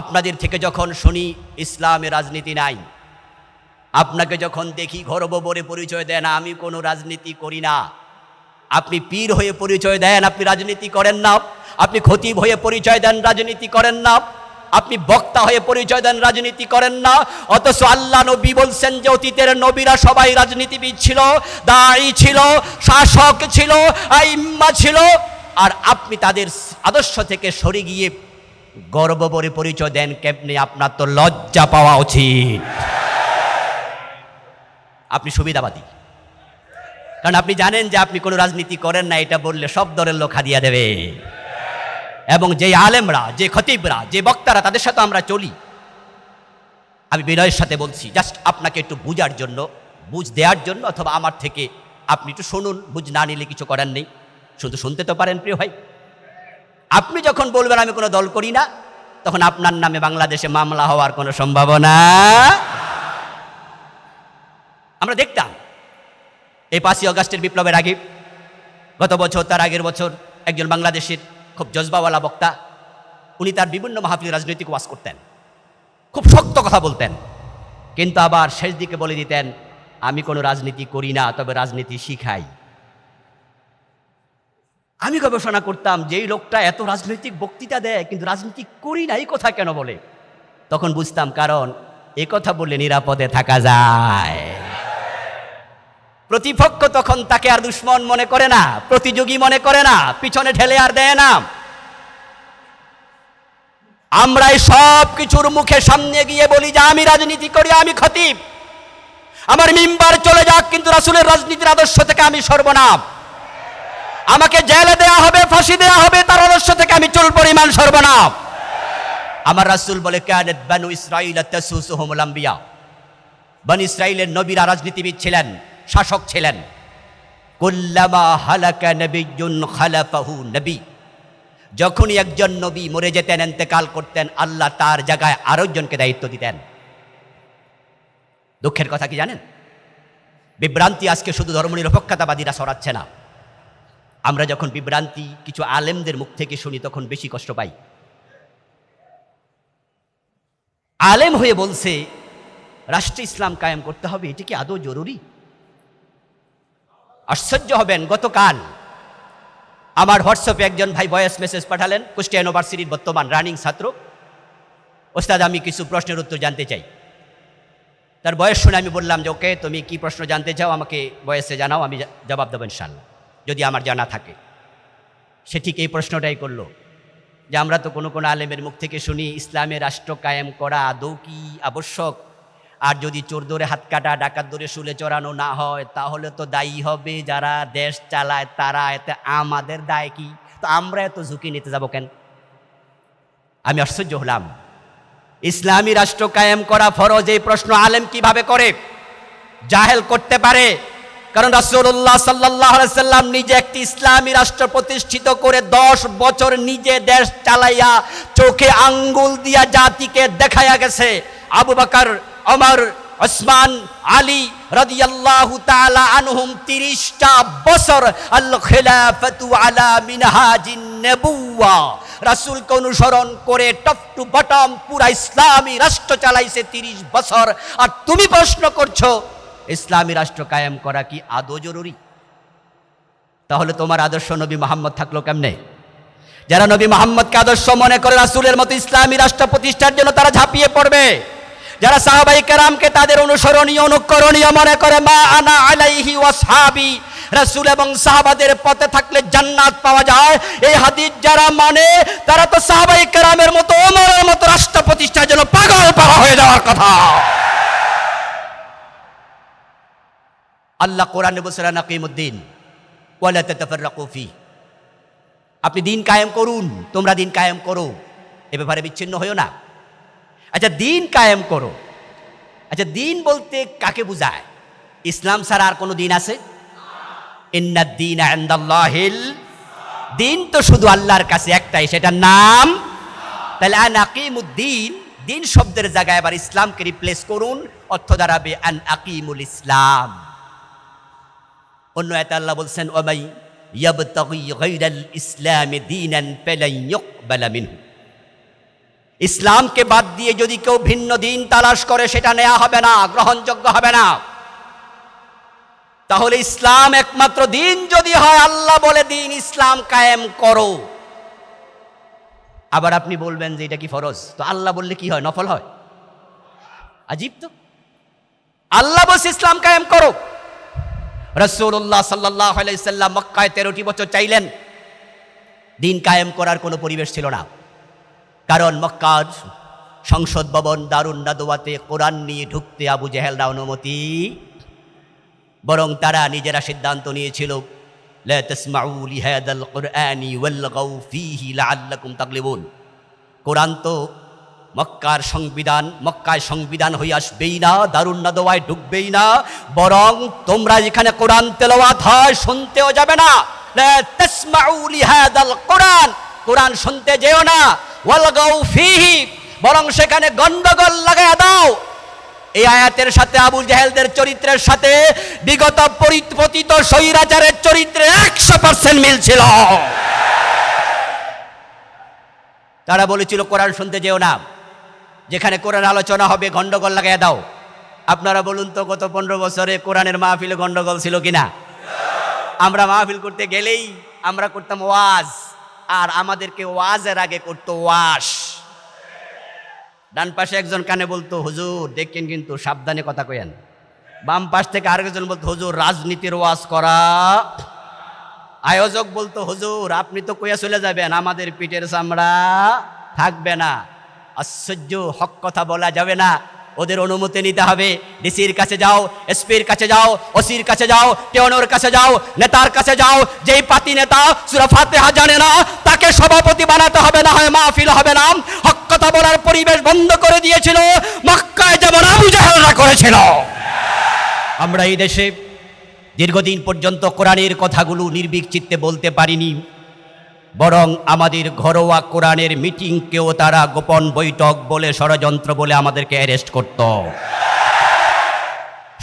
আপনাদের থেকে যখন শুনি ইসলামে রাজনীতি নাই, আপনাকে যখন দেখি ঘরবরে পরিচয় দেন আমি কোনো রাজনীতি করি না। আপনি পীর হয়ে পরিচয় দেন, আপনি রাজনীতি করেন না। আপনি খতিব হয়ে পরিচয় দেন, রাজনীতি করেন না। আপনি বক্তা হয়ে পরিচয় দেন, রাজনীতি করেন না। অথচ আল্লাহ নবী বলছেন যে অতীতের নবীরা সবাই রাজনীতিবিদ ছিল, দায়ী ছিল, শাসক ছিল, আইম্মা ছিল। আর আপনি তাদের আদর্শ থেকে সরে গিয়ে গর্ববরে পরিচয় দেন কেমনি আপনার তো লজ্জা পাওয়া উচিত। আপনি সুবিধাবাদী। কারণ আপনি জানেন যে আপনি কোনো রাজনীতি করেন না, এটা বললে সব দলের লোক হাদিয়া দেবে। এবং যে আলেমরা, যে খতিবরা, যে বক্তারা, তাদের সাথে আমরা চলি। আমি বিনয়ের সাথে বলছি, জাস্ট আপনাকে একটু বুঝার জন্য, বুঝ দেওয়ার জন্য, অথবা আমার থেকে আপনি একটু শুনুন, বুঝ না নিলে কিছু করার নেই। শুধু শুনতে তো পারেন, প্রিয় ভাই। আপনি যখন বলবেন, আমি কোনো দল করি না, তখন আপনার নামে বাংলাদেশে মামলা হওয়ার কোনো সম্ভাবনা আমরা দেখতাম। এই পাঁচই অগাস্টের বিপ্লবের আগে, গত বছর, তার আগের বছর একজন বাংলাদেশের খুব জজবাওয়ালা বক্তা, উনি তার বিভিন্ন মাহফিল রাজনৈতিক ওয়াজ করতেন। খুব শক্ত কথা বলতেন। কিন্তু আবার শেষ দিকে বলে দিতেন, আমি কোনো রাজনীতি করি না, তবে রাজনীতি শিখাই। আমি গবেষণা করতাম যে এই লোকটা এত রাজনৈতিক বক্তৃতা দেয়, কিন্তু রাজনীতি করি না, এই কথা কেন বলে? তখন বুঝতাম কারণ, এ কথা বললে নিরাপদে থাকা যায়। প্রতিপক্ষ তখন তাকে আর দুশ্মন মনে করে না, প্রতিযোগী মনে করে না, পিছনে ঠেলে আর দেয় না। আমরা এই সব কিছুর মুখে সামনে গিয়ে বলি যে, আমি রাজনীতি করি, আমি খতিব। আমার মিম্বার চলে যাক, কিন্তু রাসুলের রাজনীতির আদর্শ থেকে আমি সর্বনাম। আমাকে জেলে দেয়া হবে, ফাঁসি দেয়া হবে, তার আদর্শ থেকে আমি চুল পরিমাণ সর্বনাম। আমার রাসুল বলে কায়ানত বানু ইসরাইল আম্বিয়া বানু ইসরাইলের নবীরা রাজনীতিবিদ ছিলেন, শাসক ছিলেন। কুল্লামা হালাকা নবিয়্যুন খালাফাহু নবী। যখনই একজন নবী মরে যেতেন এন্তেকাল করতেন, আল্লাহ তার জায়গায় আরও একজনকে দায়িত্ব দিতেন। দুঃখের কথা কি জানেন? বিভ্রান্তি আজকে শুধু ধর্মনিরপেক্ষতাবাদীরা সরাচ্ছে না। আমরা যখন বিভ্রান্তি, কিছু আলেমদের মুখ থেকে শুনি, তখন বেশি কষ্ট পাই। আলেম হয়ে বলছে, রাষ্ট্র ইসলাম কায়েম করতে হবে, এটি কি আদৌ জরুরি? আশ্চর্য হবেন, গতকাল আমার হোয়াটসঅ্যাপে একজন ভাই ভয়েস মেসেজ পাঠালেন, কুষ্টিয়া ইউনিভার্সিটির বর্তমান রানিং ছাত্র। ওস্তাদ, আমি কিছু প্রশ্নের উত্তর জানতে চাই। তার বয়স শুনে আমি বললাম যে, ওকে, তুমি কি প্রশ্ন জানতে চাও? আমাকে বয়সে জানাও, আমি জবাব দেবো ইনশাল্লাহ যদি আমার জানা থাকে। সে ঠিক এই প্রশ্নটাই করল যে আমরা তো কোনো কোনো আলেমের মুখ থেকে শুনি ইসলামের রাষ্ট্র কায়েম করা আদৌ কি আবশ্যক? আর যদি চোর ধরে হাত কাটা, ডাকাত ধরে শুলে চড়ানো না হয়, তাহলে তো দায়ী হবে যারা দেশ চালায়, তারা এতে আমাদের দায় কি? তো আমরা এত ঝুঁকি নিতে যাব কেন? আমি আশ্চর্য হলাম। ইসলামী রাষ্ট্র কায়েম করা ফরজ এই প্রশ্ন আলেম কীভাবে করে? জাহেল করতে পারে কারণ রাসূলুল্লাহ সাল্লাল্লাহু আলাইহি সাল্লাম নিজে একটি ইসলামী রাষ্ট্র প্রতিষ্ঠিত করে দশ বছর নিজে দেশ চালাইয়া চোখে আঙ্গুল দিয়া জাতিকে দেখাইয়া গেছে। আবু বকর, ওমর, ওসমান, আলী রাদিয়াল্লাহু তাআলা আনহুম 30টা বছর আল খিলাফাতু মিনহাজিন নবুওয়া। রাসূলকে অনুসরণ করে টপ টু বটম পুরা ইসলামী রাষ্ট্র চালাইছে 30 বছর। আর তুমি প্রশ্ন করছ ইসলামী রাষ্ট্র কায়েম করা কি আদৌ জরুরি? তাহলে তোমার আদর্শ নবী মোহাম্মদ থাকল কেমনে? যারা নবী মোহাম্মদকে আদর্শ মনে করে রাসূলের মতো ইসলামী রাষ্ট্র প্রতিষ্ঠার জন্য তারা ঝাঁপিয়ে পড়বে। যারা সাহাবাই কেরামকে তাদের অনুসরণীয়, অনুকরণীয় মনে করে, মা আনা আলাইহি ওয়াসহাবি রাসূল এবং সাহাবাদের পথে থাকলে জান্নাত পাওয়া যায়। এই হাদিস যারা মানে তারা তো সাহাবাই কেরামের মতো, ওমরের মতো রাষ্ট্র প্রতিষ্ঠার জন্য পাগল পাওয়া হয়ে যাওয়ার কথা। আল্লাহ কোরআনে বলছেন নাকিমুদ্দিন ওয়ালা তাতাফাররাকু ফি। আপনি দিন কায়েম করুন, তোমরা দিন কায়েম করো। এ ব্যাপারে বিচ্ছিন্ন হইও না। আচ্ছা দিন কায়েম করো। আচ্ছা দিন বলতে কাকে বুঝায়? ইসলাম ছাড়া আর কোনো দিন আছে? দিন তো শুধু আল্লাহর কাছে একটাই, সেটার নাম। তাহলে আন আকিমুদ্দিন দিন শব্দের জায়গায় আবার ইসলামকে রিপ্লেস করুন, অর্থ দাঁড়াবে আন আকিমুল ইসলাম। অন্য এতে আল্লাহ বলছেন, ওমাই ইসলামকে বাদ দিয়ে যদি কেউ ভিন্ন দিন তালাশ করে, সেটা নেওয়া হবে না, গ্রহণযোগ্য হবে না। তাহলে ইসলাম একমাত্র দিন যদি হয়, আল্লাহ বলে দিন ইসলাম কায়েম করো। আবার আপনি বলবেন যে এটা কি ফরজ? তো আল্লাহ বললে কি হয়? নফল হয়? আজীব তো। আল্লাহ বলছে ইসলাম কায়েম করো। রসুল্লাহ সাল্লাহ আলাইসাল্লাম মক্কায় তেরোটি বছর চাইলেন। দিন কায়েম করার কোনো পরিবেশ ছিল না। কারণ মক্কার সংসদ ভবন দারুণ নাদোয়াতে কোরআন নিয়ে ঢুকতে আবু জেহেলরা অনুমতি। বরং তারা নিজেরা সিদ্ধান্ত নিয়েছিল কোরআন তো মক্কার সংবিধান, মক্কায় সংবিধান হয়ে আসবেই না, দারুণ নাদোয়ায় ঢুকবেই না, বরং তোমরা যেখানে কোরআন তেলাওয়াত হয়, শুনতেও যাবে না। কোরআন কোরআন শুনতে যেও না। ফিহি, বরং সেখানে গন্ডগোল লাগায়া দাও। এই আয়াতের সাথে আবু জাহেলদের চরিত্রের সাথে বিগত পরিপতিত স্বৈরাচারের চরিত্রে একশো পার্সেন্ট মিল ছিল তারা বলেছিল, কোরআন শুনতে যেও না। যেখানে কোরআন আলোচনা হবে, গন্ডগোল লাগাইয়া দাও। আপনারা বলুন তো, গত পনেরো বছরে কোরআনের মাহফিলে গন্ডগোল ছিল কিনা? আমরা মাহফিল করতে গেলেই আমরা করতাম ওয়াজ, আর আমাদেরকে ওয়াজের আগে করতো ওয়াশ। ডান পাশে একজন কানে বলতো, হুজুর, দেখেন কিন্তু, সাবধানে কথা কয়েন বাম পাশ থেকে আরেকজন বলতো, হুজুর, রাজনীতির ওয়াজ করা। আয়োজক বলতো, হুজুর, আপনি তো কইয়া চলে যাবেন, আমাদের পিঠের চামড়া থাকবে না। আশ্চর্য হক কথা বলা যাবে না। ওদের অনুমতি নিতে হবে। ডিসির কাছে যাও, এসপির কাছে যাও, ওসির কাছে যাও, টেওনোর কাছে যাও, নেতার কাছে যাও, যেই পাতি নেতা সুরা ফাতেহা জানে না, তাকে সভাপতি বানাতে হবে না হয় মাহফিল হবে না। হক কথা বলার পরিবেশ বন্ধ করে দিয়েছিল। মক্কায় যেমন আবু করেছিল। আমরা এই দেশে দীর্ঘদিন পর্যন্ত কোরআনের কথাগুলো নির্বিক চিত্তে বলতে পারিনি। বরং আমাদের ঘরোয়া কোরআনের মিটিংকেও তারা গোপন বৈঠক বলে ষড়যন্ত্র বলে আমাদেরকে অ্যারেস্ট করত।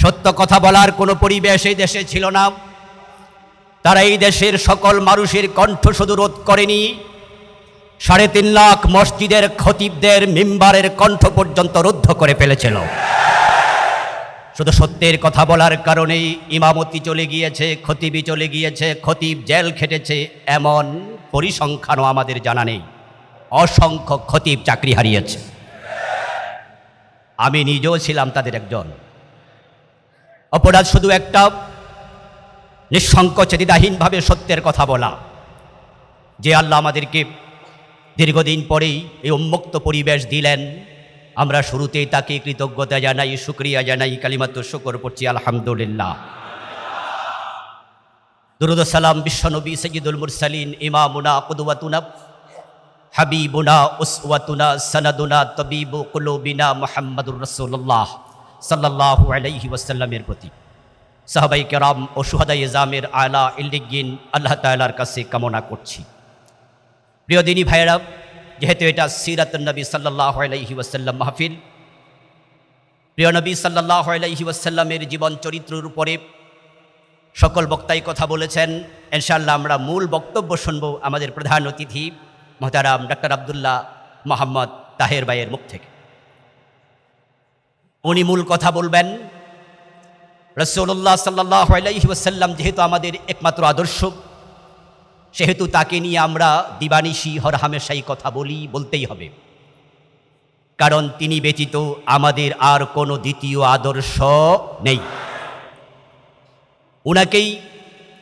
সত্য কথা বলার কোনো পরিবেশ এই দেশে ছিল না। তারা এই দেশের সকল মানুষের কণ্ঠ শুধু রোধ করেনি। সাড়ে তিন লাখ মসজিদের খতিবদের মেম্বারের কণ্ঠ পর্যন্ত রুদ্ধ করে ফেলেছিল। শুধু সত্যের কথা বলার কারণেই ইমামতি চলে গিয়েছে, খতিবি চলে গিয়েছে, খতিব জেল খেটেছে, এমন পরিসংখ্যানও আমাদের জানা নেই। অসংখ্য খতিব চাকরি হারিয়েছে। আমি নিজেও ছিলাম তাদের একজন। অপরাধ শুধু একটা, নিঃসংকোচে দ্বিধাহীনভাবে সত্যের কথা বলা। যে আল্লাহ আমাদেরকে দীর্ঘদিন পরেই এই উন্মুক্ত পরিবেশ দিলেন আমরা শুরুতেই তাকে কৃতজ্ঞতা জানাই, শুক্রিয়া জানাই, কালিমাত্র শুকর পড়ছি, আলহামদুলিল্লাহ। দুরুদ সালাম বিশ্বনবী সৈয়দুল মুরসালিন, ইমামুনা, কুদওয়াতুনা, হাবিবুনা, উসওয়াতুনা, সনাদুনা, তবিবু কুলুবিনা মুহাম্মাদুর রাসূলুল্লাহ সাল্লাল্লাহু আলাইহি ওয়াসাল্লামের প্রতি। সাহাবাই কেরাম ও সুহাদাই জামের আলা ইল্লিগিন, আল্লাহ তাআলার কাছে কামনা করছি। প্রিয় দিনী ভাইয়েরা যেহেতু এটা সিরাত নবী সাল্লাহ আলাইহি ওয়াসাল্লাম মাহফিল, প্রিয় নবী সাল্লাহ আলাইহি ওয়াসাল্লামের জীবন চরিত্রের উপরে সকল বক্তাই কথা বলেছেন। ইনশাল্লাহ আমরা মূল বক্তব্য শুনব আমাদের প্রধান অতিথি, মহতারাম ডাক্তার আবদুল্লাহ মোহাম্মদ তাহের ভাইয়ের মুখ থেকে। উনি মূল কথা বলবেন রসৌল্লাহ সাল্লাহ আলাইহি ওয়াসাল্লাম যেহেতু আমাদের একমাত্র আদর্শ সেহেতু তাকে নিয়ে আমরা দিবানিশি হরহামেশাই কথা বলি, বলতেই হবে। কারণ তিনি ব্যতীত আমাদের আর কোনো দ্বিতীয় আদর্শ নেই। উনাকেই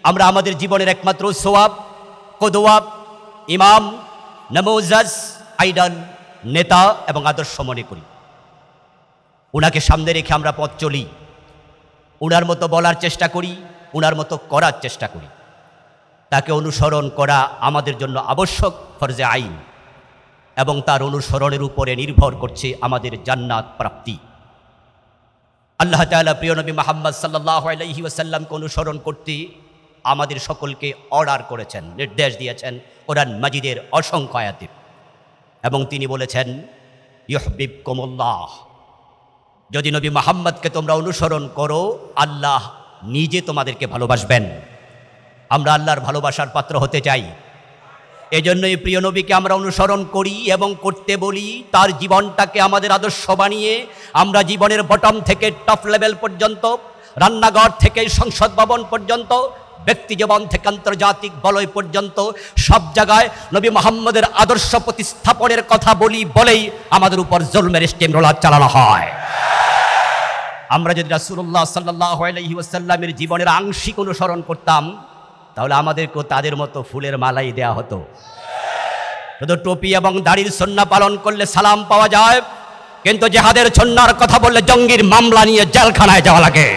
আমরা আমাদের জীবনের একমাত্র সোয়াব, কদোয়াব, ইমাম, নমোজাজ, আইডাল, নেতা এবং আদর্শ মনে করি। উনাকে সামনে রেখে আমরা পথ চলি। উনার মতো বলার চেষ্টা করি, উনার মতো করার চেষ্টা করি। তাকে অনুসরণ করা আমাদের জন্য আবশ্যক ফরজে আইন। এবং তার অনুসরণের উপরে নির্ভর করছে আমাদের জান্নাত প্রাপ্তি। আল্লাহ তালা প্রিয় নবী মাহমদ সাল্লাহ আলহি ওসাল্লামকে অনুসরণ করতে আমাদের সকলকে অর্ডার করেছেন, নির্দেশ দিয়েছেন কোরআন মাজিদের অসংখ্য আয়াতে। এবং তিনি বলেছেন ইহবিব কমল্লাহ যদি নবী মাহমদকে তোমরা অনুসরণ করো, আল্লাহ নিজে তোমাদেরকে ভালোবাসবেন। আমরা আল্লাহর ভালোবাসার পাত্র হতে চাই। এজন্যই প্রিয় নবীকে আমরা অনুসরণ করি এবং করতে বলি, তার জীবনটাকে আমাদের আদর্শ বানিয়ে আমরা জীবনের বটম থেকে টপ লেভেল পর্যন্ত, রান্নাঘর থেকে সংসদ ভবন পর্যন্ত, ব্যক্তি জীবন থেকে আন্তর্জাতিক বলয় পর্যন্ত, সব জায়গায় নবী মোহাম্মদের আদর্শ প্রতিস্থাপনের কথা বলি বলেই আমাদের উপর জলমের স্টেম রোলার চালানো হয়। আমরা যদি রাসুল্লাহ সাল্লাহ আলহি ওসাল্লামের জীবনের আংশিক অনুসরণ করতাম তাহলে আমাদেরকেও তাদের মতো ফুলের মালাই দেয়া হতো। শুধু টুপি এবং দাড়ির সন্না পালন করলে সালাম পাওয়া যায়, কিন্তু জেহাদের সন্ন্যার কথা বললে জঙ্গির মামলা নিয়ে জেলখানায় যাওয়া লাগে।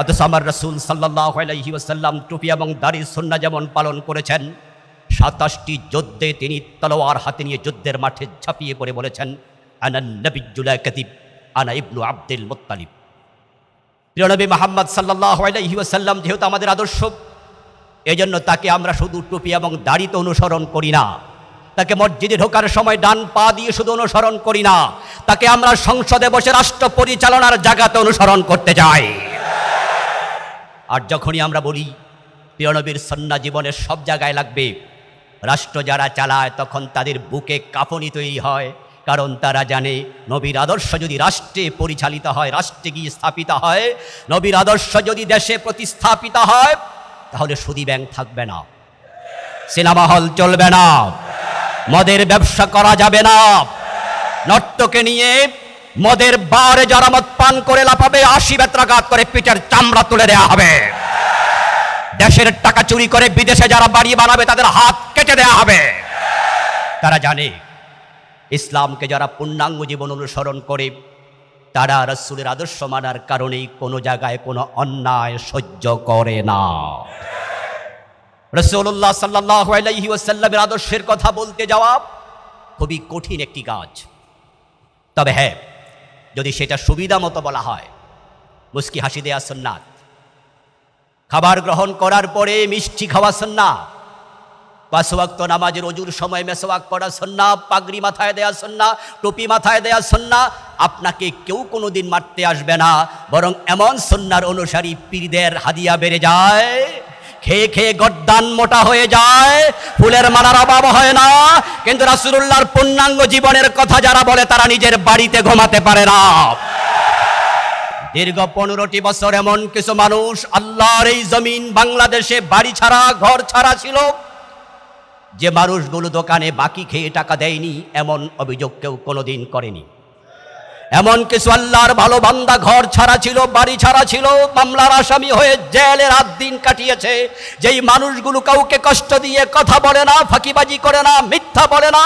অথচ আমার রসুল সাল্লাহ আলহি ওসাল্লাম টুপি এবং দাড়ির সন্না যেমন পালন করেছেন, সাতাশটি যুদ্ধে তিনি তলোয়ার হাতে নিয়ে যুদ্ধের মাঠে ঝাঁপিয়ে পড়ে বলেছেন আনান নবিজুল্লাহ কতিব আনা ইবনু আব্দুল মুত্তালিব। প্রিয় নবী মোহাম্মদ সাল্লাহ আলাইহি যেহেতু আমাদের আদর্শ এই জন্য তাকে আমরা শুধু টুপি এবং দাড়িতে অনুসরণ করি না। তাকে মসজিদে ঢোকার সময় ডান পা দিয়ে শুধু অনুসরণ করি না। তাকে আমরা সংসদে বসে রাষ্ট্র পরিচালনার জায়গাতে অনুসরণ করতে যাই আর যখনই আমরা বলি প্রিয়নবীর সন্না জীবনের সব জায়গায় লাগবে, রাষ্ট্র যারা চালায়, তখন তাদের বুকে কাঁপনি তৈরি হয়। কারণ তারা জানে নবীর আদর্শ যদি রাষ্ট্রে পরিচালিত হয়, রাষ্ট্রে গিয়ে স্থাপিত হয়, নবীর আদর্শ যদি দেশে প্রতিস্থাপিত হয়, তাহলে সুদী ব্যাংক থাকবে না। সিনেমা হল চলবে না। মদের ব্যবসা করা যাবে না। নর্তকে নিয়ে মদের বারে যারা মদ পান করে লাফাবে, আশি বেত্রাঘাত করে পিঠের চামড়া তুলে দেওয়া হবে। দেশের টাকা চুরি করে বিদেশে যারা বাড়ি বানাবে, তাদের হাত কেটে দেওয়া হবে। তারা জানে ইসলামকে যারা পূর্ণাঙ্গ জীবন অনুসরণ করে, তারা রসুলের আদর্শ মানার কারণেই কোনো জায়গায় কোনো অন্যায় সহ্য করে না। রসুল্লাহ সাল্লাহ আলাইহি ওয়াসাল্লামের আদর্শের কথা বলতে যাওয়া খুবই কঠিন একটি কাজ। তবে হ্যাঁ যদি সেটা সুবিধা মতো বলা হয়, মুস্কি হাসি দেয়া সন্ন্যাত খাবার গ্রহণ করার পরে মিষ্টি খাওয়া পাঁচওয়াক্ত নামাজের অজুর সময় মেসোয়াক পড়া সন্না পাগড়ি মাথায় দেয়া সন্না টুপি মাথায় দেয়া সন্না আপনাকে কেউ কোনো দিন মারতে আসবে না। বরং এমন সন্ন্যার অনুসারী পীরদের হাদিয়া বেড়ে যায়, খেয়ে খেয়ে গদ্দান মোটা হয়ে যায়, ফুলের মালার অভাব হয় না। কিন্তু রাসুল্লাহর পূর্ণাঙ্গ জীবনের কথা যারা বলে, তারা নিজের বাড়িতে ঘুমাতে পারে না। দীর্ঘ পনেরোটি বছর এমন কিছু মানুষ আল্লাহর এই জমিন বাংলাদেশে বাড়ি ছাড়া, ঘর ছাড়া ছিল। যে মানুষগুলো দোকানে বাকি খেয়ে টাকা দেয়নি এমন অভিযোগ কেউ কোনোদিন করেনি। এমন কিছু আল্লাহর ভালো বান্দা ঘর ছাড়া ছিল, বাড়ি ছাড়া ছিল, মামলার আসামি হয়ে জেলে রাত দিন কাটিয়েছে। যেই মানুষগুলো কাউকে কষ্ট দিয়ে কথা বলে না, ফাঁকিবাজি করে না, মিথ্যা বলে না,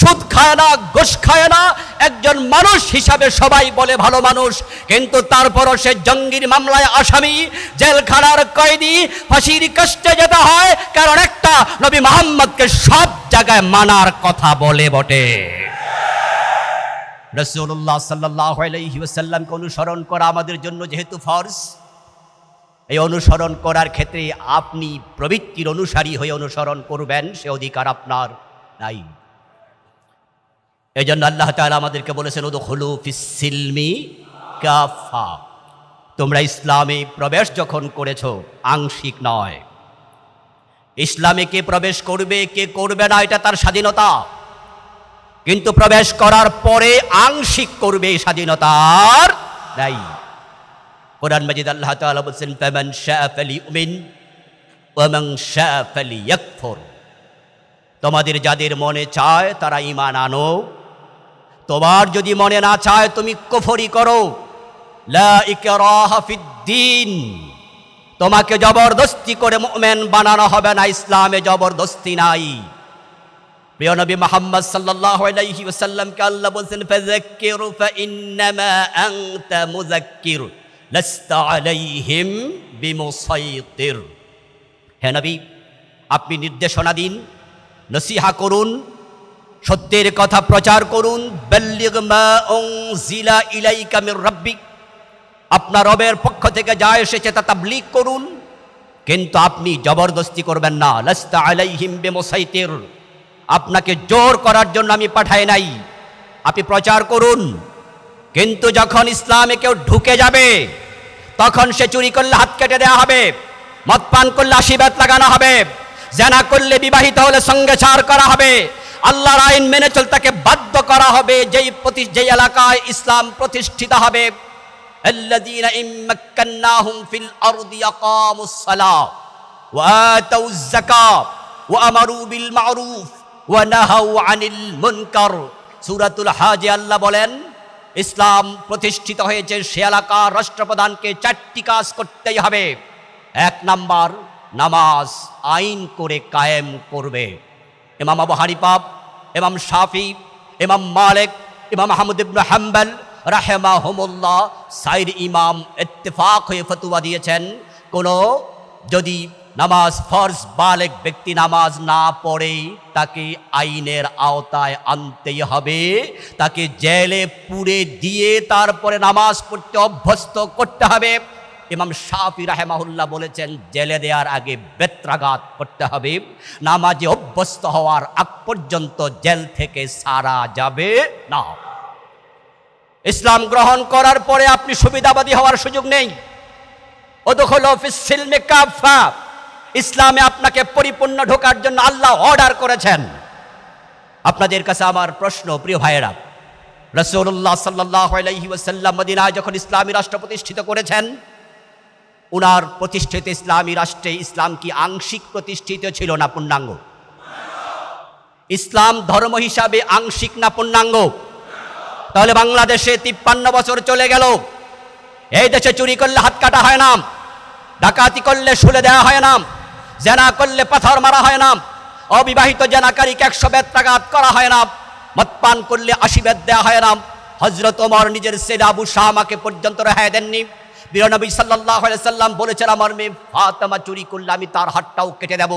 সুদ খায় না, ঘুষ খায় না, একজন মানুষ হিসাবে সবাই বলে ভালো মানুষ। কিন্তু তারপরও সে জঙ্গির মামলায় আসামি, জেলখানার কয়েদি, ফাঁসির কষ্টে যেতে হয়, কারণ একটা নবী মোহাম্মদকে সব জায়গায় মানার কথা বলে বটে। রসুল্লাহ সাল্লাহ আলহিউসাল্লামকে অনুসরণ করা আমাদের জন্য যেহেতু ফর্জ, এই অনুসরণ করার ক্ষেত্রে আপনি প্রবৃত্তির অনুসারী হয়ে অনুসরণ করবেন, সে অধিকার আপনার নাই। এই জন্য আল্লাহ তালা আমাদেরকে বলেছেন ওদো হলু ফিসিলমি কাফা তোমরা ইসলামে প্রবেশ যখন করেছ, আংশিক নয়। ইসলামে কে প্রবেশ করবে, কে করবে না, এটা তার স্বাধীনতা। কিন্তু প্রবেশ করার পরে আংশিক করবে স্বাধীনতার নাই কোরআন মাজিদ আল্লাহ তাআলা বলছেন, ফামান শাআ ফালিউমিন ওয়া মান শাআ ফালিয়াকফুর। তোমাদের যাদের মনে চায় তারা ঈমান আনো। তোমার যদি মনে না চায় তুমি কুফরি করো। লা ইকরাহা ফিদ্দিন তোমাকে জবরদস্তি করে মুমিন বানানো হবে না, ইসলামে জবরদস্তি নাই। প্রিয় নবী মোহাম্মদ সাল্লাল্লাহু আলাইহি ওয়াসাল্লামকে আল্লাহ বলছেন, ফাযাক্কির ফাইন্নামা আনতা মুযাক্কির, লাস্তা আলাইহিম বিমুসাইতির। হে নবী, আপনি নির্দেশনা দিন নসিহা করুন, সত্যের কথা প্রচার করুন, বাল্লিগ মা উনজিলা ইলাইকা মির রাব্বিক আপনার রবের পক্ষ থেকে যা এসেছে তা তাবলীগ করুন, কিন্তু আপনি জবরদস্তি করবেন না, লাস্তা আলাইহিম বিমুসাইতির। আপনাকে জোর করার জন্য আমি পাঠাই নাই। আপনি প্রচার করুন। কিন্তু যখন ইসলামে কেউ ঢুকে যাবে, তখন সে চুরি করলে হাত কেটে দেওয়া হবে মদ পান করলে আশীর্বাদ লাগানো হবে, জেনা করলে বিবাহিত হলে সঙ্গে ছাড় করা হবে, আল্লাহর আইন মেনে চল তাকে বাধ্য করা হবে, যেই প্রতি, যেই এলাকায় ইসলাম প্রতিষ্ঠিত হবে। ওয়া ওয়া বিল মারুফ। ওয়ানাহাউ আনিল মুনকার। সুরাতুল হাজে আল্লাহ বলেন, ইসলাম প্রতিষ্ঠিত হয়েছে সে এলাকার রাষ্ট্রপ্রধানকে চারটি কাজ করতেই হবে। এক নাম্বার, নামাজ আইন করে কায়েম করবে। ইমাম আবু হানিফাব ইমাম শাফি এমাম মালেক, ইমাম আহমদ ইবনু হাম্বাল রাহেমা হোমুল্লাহ সাইর ইমাম ইত্তেফাক হয়ে ফতুয়া দিয়েছেন। কোনো যদি নামাজ ফরজ বালেক ব্যক্তি নামাজ না পড়ে তাকে আইনের আওতায় আনতেই হবে। তাকে জেলে পুড়ে দিয়ে তারপরে নামাজ পড়তে অভ্যস্ত করতে হবে। ইমাম শাফি রাহেমাহুল্লাহ বলেছেন, জেলে দেওয়ার আগে বেত্রাঘাত করতে হবে। নামাজে অভ্যস্ত হওয়ার আগ পর্যন্ত জেল থেকে সারা যাবে না। ইসলাম গ্রহণ করার পরে আপনি সুবিধাবাদী হওয়ার সুযোগ নেই। ওদখল সিলমে কাফা ইসলামে আপনাকে পরিপূর্ণ ঢোকার জন্য আল্লাহ অর্ডার করেছেন। আপনাদের কাছে আমার প্রশ্ন, প্রিয় ভাইয়েরা রসুল্লাহ সাল্লাহ ওয়াসাল্লাম মদিনায় যখন ইসলামী রাষ্ট্র প্রতিষ্ঠিত করেছেন, উনার প্রতিষ্ঠিত ইসলামী রাষ্ট্রে ইসলাম কি আংশিক প্রতিষ্ঠিত ছিল না পূর্ণাঙ্গ? ইসলাম ধর্ম হিসাবে আংশিক না পূর্ণাঙ্গ? তাহলে বাংলাদেশে তিপ্পান্ন বছর চলে গেল। এই দেশে চুরি করলে হাত কাটা হয় না। ডাকাতি করলে শুলে দেওয়া হয় না। জেনা করলে পাথর মারা হয় না। অবিবাহিত জেনাকারীকে একশো বেদ বেত্রাঘাত করা হয় না। মদপান করলে আশি বেদ দেওয়া হয় না। হজরত ওমর নিজের সেরা আবু শাহমাকে পর্যন্ত রেহাই দেননি। বিরনবী সাল্লাহ সাল্লাম বলেছেন, আমার মেয়ে ফাতেমা চুরি করলে আমি তার হাতটাও কেটে দেব।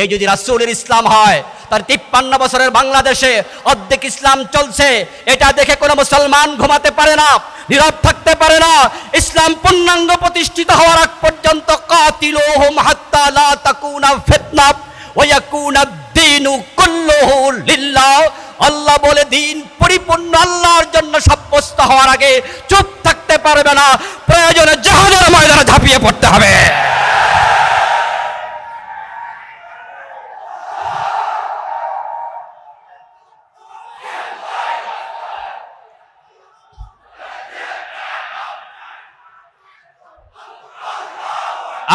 এই যদি রাসূলের ইসলাম হয়, তার তিপ্পান্ন বছরের বাংলাদেশে অর্ধেক ইসলাম চলছে। এটা দেখে কোনো মুসলমান ঘুমাতে পারে না, নীরব থাকতে পারে না। ইসলাম পূর্ণাঙ্গ প্রতিষ্ঠিত হওয়ার আগ পর্যন্ত কাতিলুহুম হাত্তা লা তাকুনা ফিতনা, ওয়া ইয়াকুনা দ্বীনু লিল্লাহ। আল্লাহ বলে, দিন পরিপূর্ণ আল্লাহর জন্য সাব্যস্ত হওয়ার আগে চুপ থাকতে পারবে না। প্রয়োজনে জাহাজের ময়দানে ঝাঁপিয়ে পড়তে হবে।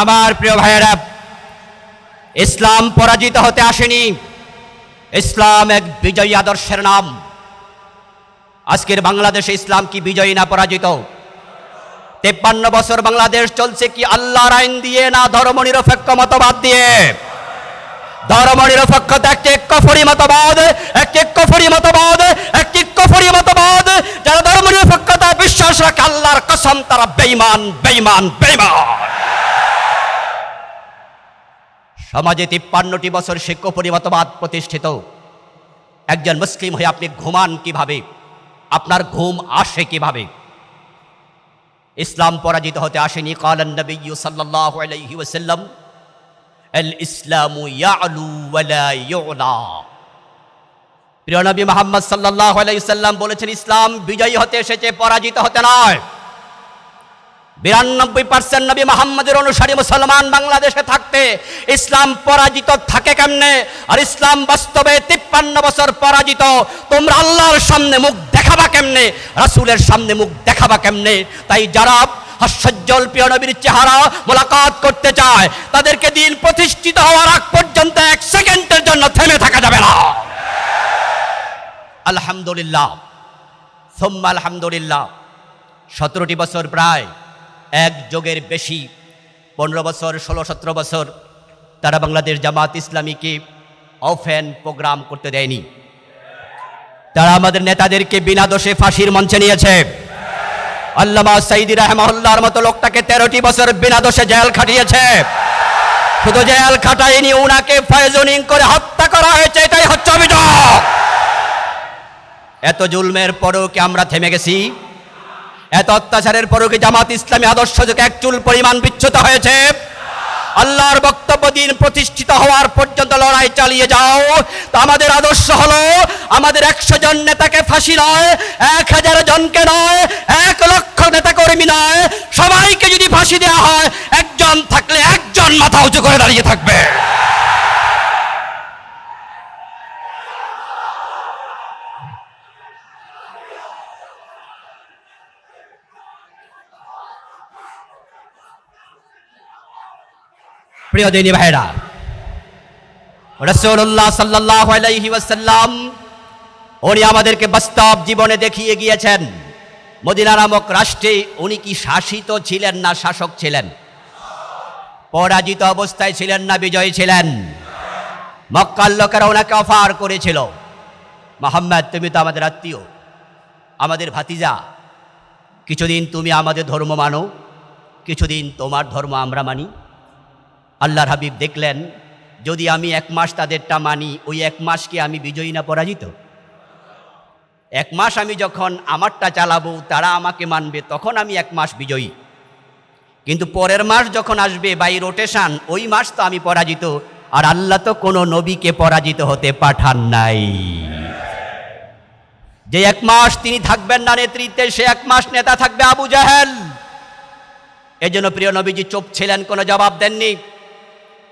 আমার প্রিয় ভাইয়েরা, ইসলাম পরাজিত হতে আসেনি। ইসলাম এক বিজয়ী আদর্শের নাম। আজকের বাংলাদেশে ইসলাম কি বিজয়ী না পরাজিত? তেপ্পান্ন বছর বাংলাদেশ চলছে কি আল্লাহর আইন দিয়ে না ধর্ম নিরপেক্ষ মতবাদ দিয়ে? ধর্ম নিরপেক্ষতা একটি কফরি মতবাদ একটি কফরি মতবাদ একটি কফরি মতবাদ। যারা ধর্ম নিরপেক্ষতা বিশ্বাস রাখে আল্লাহর কসম, তারা বেইমান বেইমান বেইমান সমাজে তিপ্পান্নটি বছর সে কফরি মতবাদ প্রতিষ্ঠিত। একজন মুসলিম হয়ে আপনি ঘুমান কীভাবে? আপনার ঘুম আসে কীভাবে? ইসলাম পরাজিত হতে আসেনি কালান নবী সাল্লাল্লাহু আলাইহি ইয়ালু প্রিয় নবী মুহাম্মদ আলাইহি সাল্লাম বলেছেন, ইসলাম বিজয়ী হতে এসেছে, পরাজিত হতে নয়। বিরানব্বই পার্সেন্ট নবী মোহাম্মদের অনুসারী মুসলমান বাংলাদেশে থাকতে ইসলাম পরাজিত থাকে কেমনে? আর ইসলাম বাস্তবে তিপ্পান্ন বছর পরাজিত। তোমরা আল্লাহর সামনে মুখ দেখাবা কেমনে? রাসূলের সামনে মুখ দেখাবা কেমনে? তাই যারা হাস্যজ্জ্বল প্রিয় নবীর চেহারা মোলাকাত করতে চায়, তাদেরকে দিন প্রতিষ্ঠিত হওয়ার আগ পর্যন্ত এক সেকেন্ডের জন্য থেমে থাকা যাবে না। আলহামদুলিল্লাহ। সোম্মা আলহামদুলিল্লাহ। সতেরোটি বছর প্রায় এক যোগের বেশি, পনেরো বছর, ষোলো, সতেরো বছর তারা বাংলাদেশ জামাত ইসলামীকে অফেন প্রোগ্রাম করতে দেয়নি। তারা আমাদের নেতাদেরকে বিনা দোষে ফাঁসির মঞ্চে নিয়েছে। আল্লামা সাইদি রহমার মতো লোকটাকে তেরোটি বছর বিনা দোষে জেল খাটিয়েছে। শুধু জেল খাটায়নি, উনাকে পয়জনিং করে হত্যা করা হয়েছে, এটাই হচ্ছে অভিযোগ। এত জুলমের পরেও কি আমরা থেমে গেছি? এত অত্যাচারের পরও কি জামাত ইসলামী আদর্শ থেকে এক চুল পরিমাণ বিচ্যুত হয়েছে? আল্লাহর বক্তব্য দিন প্রতিষ্ঠিত হওয়ার পর্যন্ত লড়াই চালিয়ে যাও। তো আমাদের আদর্শ হলো, আমাদের একশো জন নেতাকে ফাঁসি নয়, এক হাজার জনকে নয়, এক লক্ষ নেতা কর্মী নয়। সবাইকে যদি ফাঁসি দেওয়া হয়, একজন থাকলে একজন মাথা উঁচু করে দাঁড়িয়ে থাকবে। প্রিয় দিনী ভাইরা রসুল্লাহ সাল্লাহ আলাইহি উনি আমাদেরকে বাস্তব জীবনে দেখিয়ে গিয়েছেন। মদিনা নামক রাষ্ট্রে উনি কি শাসিত ছিলেন না শাসক ছিলেন? পরাজিত অবস্থায় ছিলেন না বিজয়ী ছিলেন? মক্কার লোকেরা ওনাকে অফার করেছিল। মোহাম্মদ, তুমি তো আমাদের আত্মীয়, আমাদের ভাতিজা। কিছুদিন তুমি আমাদের ধর্ম মানো, কিছুদিন তোমার ধর্ম আমরা মানি। আল্লাহর হাবিব দেখলেন, যদি আমি এক মাস তাদেরটা মানি, ওই এক মাস কি আমি বিজয়ী না পরাজিত? এক মাস আমি যখন আমারটা চালাবো, তারা আমাকে মানবে, তখন আমি এক মাস বিজয়ী। কিন্তু পরের মাস যখন আসবে বাই রোটেশন ওই মাস তো আমি পরাজিত, আর আল্লাহ তো কোনো নবীকে পরাজিত হতে পাঠান নাই। যে এক মাস তিনি থাকবেন না নেতৃত্বে, সে এক মাস নেতা থাকবে আবু জাহেল। এই জন্য প্রিয় নবীজি চুপ ছিলেন, কোনো জবাব দেননি।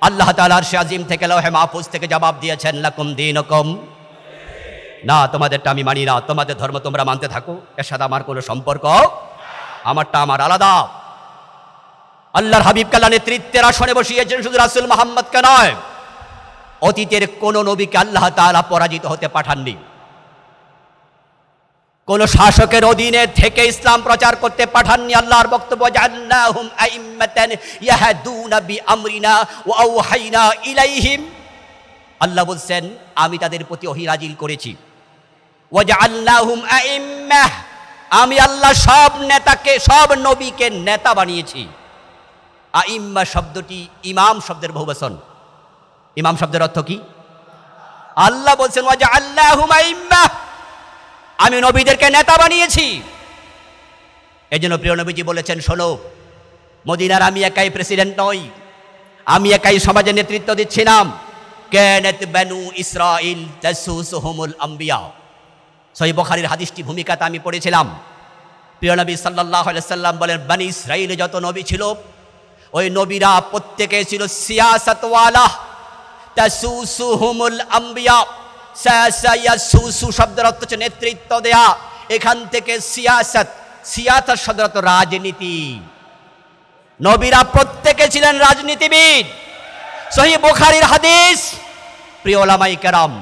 আল্লাহ তালার সে আজিম থেকে লহে মাহফুজ থেকে জবাব দিয়েছেন, লাকুম দিন না, তোমাদেরটা আমি মানি না। তোমাদের ধর্ম তোমরা মানতে থাকো। এর সাথে আমার কোনো সম্পর্ক? আমারটা আমার আলাদা। আল্লাহর হাবিব কাল্লা নেতৃত্বের আসনে বসিয়েছেন শুধু রাসুল মোহাম্মদকে নয়, অতীতের কোন নবীকে আল্লাহ তালা পরাজিত হতে পাঠাননি। কোন শাসকের অধীনে থেকে ইসলাম প্রচার করতে পাঠাননি আল্লাহর বক্তব্য ইলাইহিম। আল্লাহ বলছেন, আমি তাদের প্রতি ওহী নাজিল করেছি। আমি আল্লাহ সব নেতাকে, সব নবীকে নেতা বানিয়েছি। আইম্মা শব্দটি ইমাম শব্দের বহুবচন। ইমাম শব্দের অর্থ কি? আল্লাহ বলছেন, ওয়াজআলনাহুম আইম্মাহ আমি নবীদেরকে নেতা বানিয়েছি। এই জন্য প্রিয় নবীজি বলেছেন, শোনো, মদিনার আমি একাই প্রেসিডেন্ট নই, আমি একাই সমাজের নেতৃত্ব দিচ্ছি না কেনেত বেনু ইসরাইল তাসুসুহুমুল আম্বিয়া। সহি বখারির হাদিসটি ভূমিকাতে আমি পড়েছিলাম। প্রিয় নবী সাল্লাল্লাহু সাল্লাম বলেন, বানি ইসরাইলে যত নবী ছিল, ওই নবীরা প্রত্যেকে ছিল সিয়াসাতওয়ালা তাসুসুহুমুল আম্বিয়া। সুসু শব্দের অর্থ হচ্ছে নেতৃত্ব দেয়া। এখান থেকে সিয়াসত সিয়াসত শব্দের অর্থ রাজনীতি। নবীরা প্রত্যেকে ছিলেন রাজনীতিবিদ। সহি বোখারির হাদিস, প্রিয় ওলামাই কেরাম।